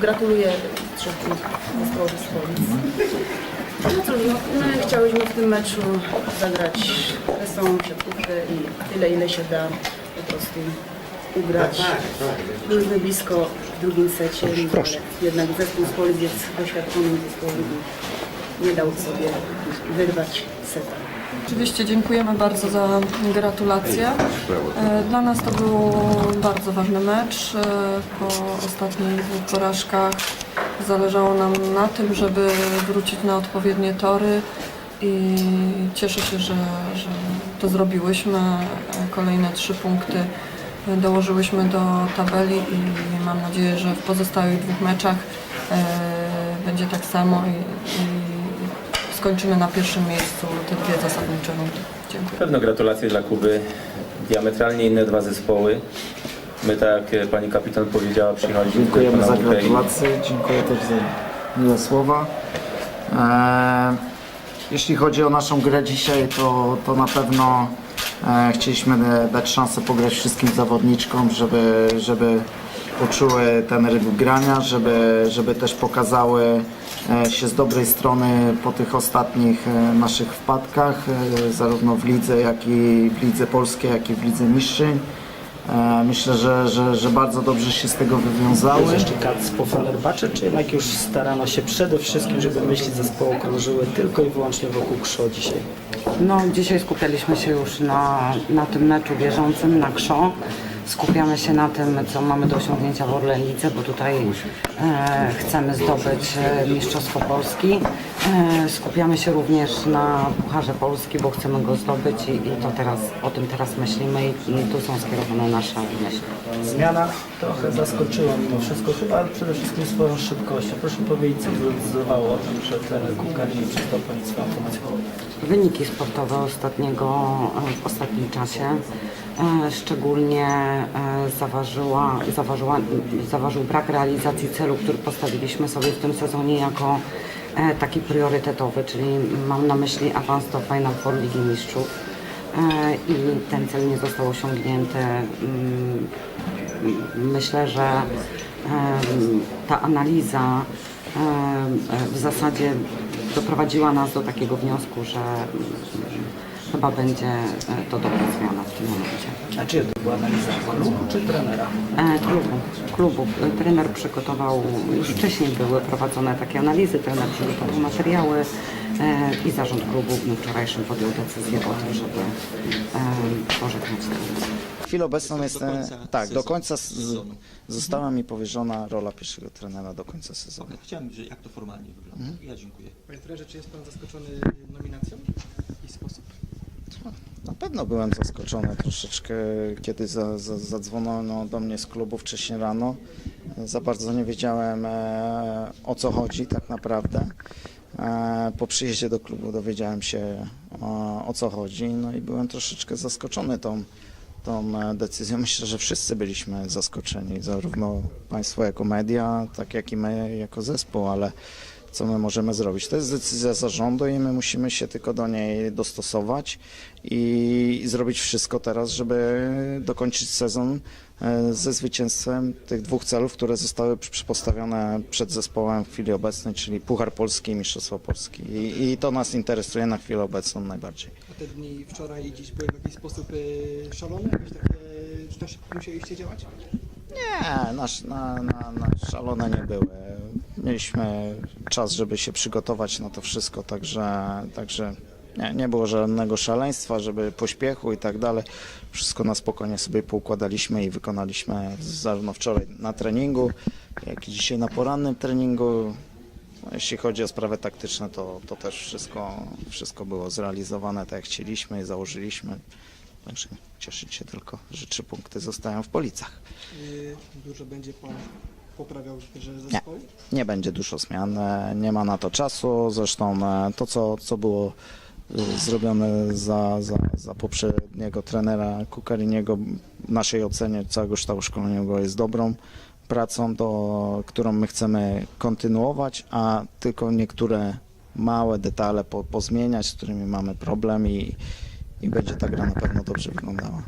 Gratuluję trzech zespołów z Polic. No cóż, no, my chciałyśmy w tym meczu zagrać wesołą siatkówkę i tyle, ile się da po prostu ugrać. Byliśmy blisko w drugim secie, no, jednak zespół z Polic jest doświadczonym zespołem i nie dał sobie wyrwać seta. Oczywiście dziękujemy bardzo za gratulacje. E, Dla nas to był bardzo ważny mecz. E, Po ostatnich dwóch porażkach zależało nam na tym, żeby wrócić na odpowiednie tory i cieszę się, że, że to zrobiłyśmy. Kolejne trzy punkty dołożyłyśmy do tabeli i mam nadzieję, że w pozostałych dwóch meczach e, będzie tak samo i, i skończymy na pierwszym miejscu te dwie zasadnicze rundy. Dziękuję. Pewno gratulacje dla Kuby. Diametralnie inne dwa zespoły. My, tak jak pani kapitan powiedziała, przychodzimy Dziękujemy za gratulacje, dziękuję też za miłe słowa. E, jeśli chodzi o naszą grę dzisiaj, to, to na pewno e, chcieliśmy dać szansę pograć wszystkim zawodniczkom, żeby, żeby poczuły ten rytm grania, żeby, żeby też pokazały się z dobrej strony po tych ostatnich e, naszych wpadkach, e, zarówno w lidze, jak i w lidze polskiej, jak i w lidze mistrzyń. E, Myślę, że, że, że bardzo dobrze się z tego wywiązały. jeszcze kac po Fenerbahce, czy jednak już starano się przede wszystkim, żeby myśli zespołu krążyły tylko i wyłącznie wokół KSZO dzisiaj? No, dzisiaj skupialiśmy się już na, na tym meczu bieżącym, na KSZO. Skupiamy się na tym, co mamy do osiągnięcia w Orlenicy, bo tutaj e, chcemy zdobyć e, Mistrzostwo Polski. E, skupiamy się również na Pucharze Polski, bo chcemy go zdobyć i, i to teraz, o tym teraz myślimy i, i tu są skierowane nasze myśli. Zmiana trochę zaskoczyła mimo wszystko, chyba przede wszystkim swoją szybkością. Proszę powiedzieć, co zdecydowało o tym, że trener Kuka nie przestał pełnić swoją funkcję? Wyniki sportowe ostatniego, e, w ostatnim czasie szczególnie e, zaważyła, zaważyła, zaważył brak realizacji celu, który postawiliśmy sobie w tym sezonie jako e, taki priorytetowy, czyli mam na myśli awans do Final Four Ligi Mistrzów E, i ten cel nie został osiągnięty. Mm, Myślę, że ta analiza w zasadzie doprowadziła nas do takiego wniosku, że chyba będzie e, to dobra zmiana w tym momencie. A czy to była analiza klubu czy trenera? E, Klubu, klubu. E, Trener przygotował, już wcześniej były prowadzone takie analizy, trener przygotował materiały e, i zarząd klubu w dniu wczorajszym podjął decyzję o tym, żeby e, pożegnać ten W chwilę obecną jestem, końca tak, do końca Sezonu. została mi powierzona rola pierwszego trenera do końca sezonu. Chciałem wiedzieć, jak to formalnie wygląda. Ja dziękuję. Panie trenerze, czy jest Pan zaskoczony nominacją? W jaki sposób? Na pewno byłem zaskoczony troszeczkę, kiedy za, za, zadzwoniono do mnie z klubu wcześniej rano. Za bardzo nie wiedziałem e, o co chodzi tak naprawdę. E, po przyjeździe do klubu dowiedziałem się o, o co chodzi, no i byłem troszeczkę zaskoczony tą, tą e, decyzją. Myślę, że wszyscy byliśmy zaskoczeni, zarówno Państwo jako media, tak jak i my jako zespół, ale co my możemy zrobić. To jest decyzja zarządu i my musimy się tylko do niej dostosować i, zrobić wszystko teraz, żeby dokończyć sezon e, ze zwycięstwem tych dwóch celów, które zostały postawione przed zespołem w chwili obecnej, czyli Puchar Polski i Mistrzostwo Polski. I, I to nas interesuje na chwilę obecną najbardziej. A te dni wczoraj i dziś były w jakiś sposób y, szalone? Jakieś takie, czy też musieliście działać? Nie, nasz, na, na, na szalone nie były. Mieliśmy czas, żeby się przygotować na to wszystko, także, także nie, nie było żadnego szaleństwa, żeby pośpiechu i tak dalej. Wszystko na spokojnie sobie poukładaliśmy i wykonaliśmy zarówno wczoraj na treningu, jak i dzisiaj na porannym treningu. Jeśli chodzi o sprawy taktyczne, to, to też wszystko, wszystko było zrealizowane tak jak chcieliśmy i założyliśmy. Także cieszyć się tylko, że trzy punkty zostają w Policach. Y, dużo będzie Pan poprawiał że zespołu? Nie będzie dużo zmian, e, nie ma na to czasu. Zresztą e, to, co, co było e, zrobione za, za, za poprzedniego trenera Kukariniego, w naszej ocenie całego sztabu szkoleniowego jest dobrą pracą, do, którą my chcemy kontynuować, a tylko niektóre małe detale po, pozmieniać, z którymi mamy problem i, i będzie ta gra na pewno dobrze wyglądała.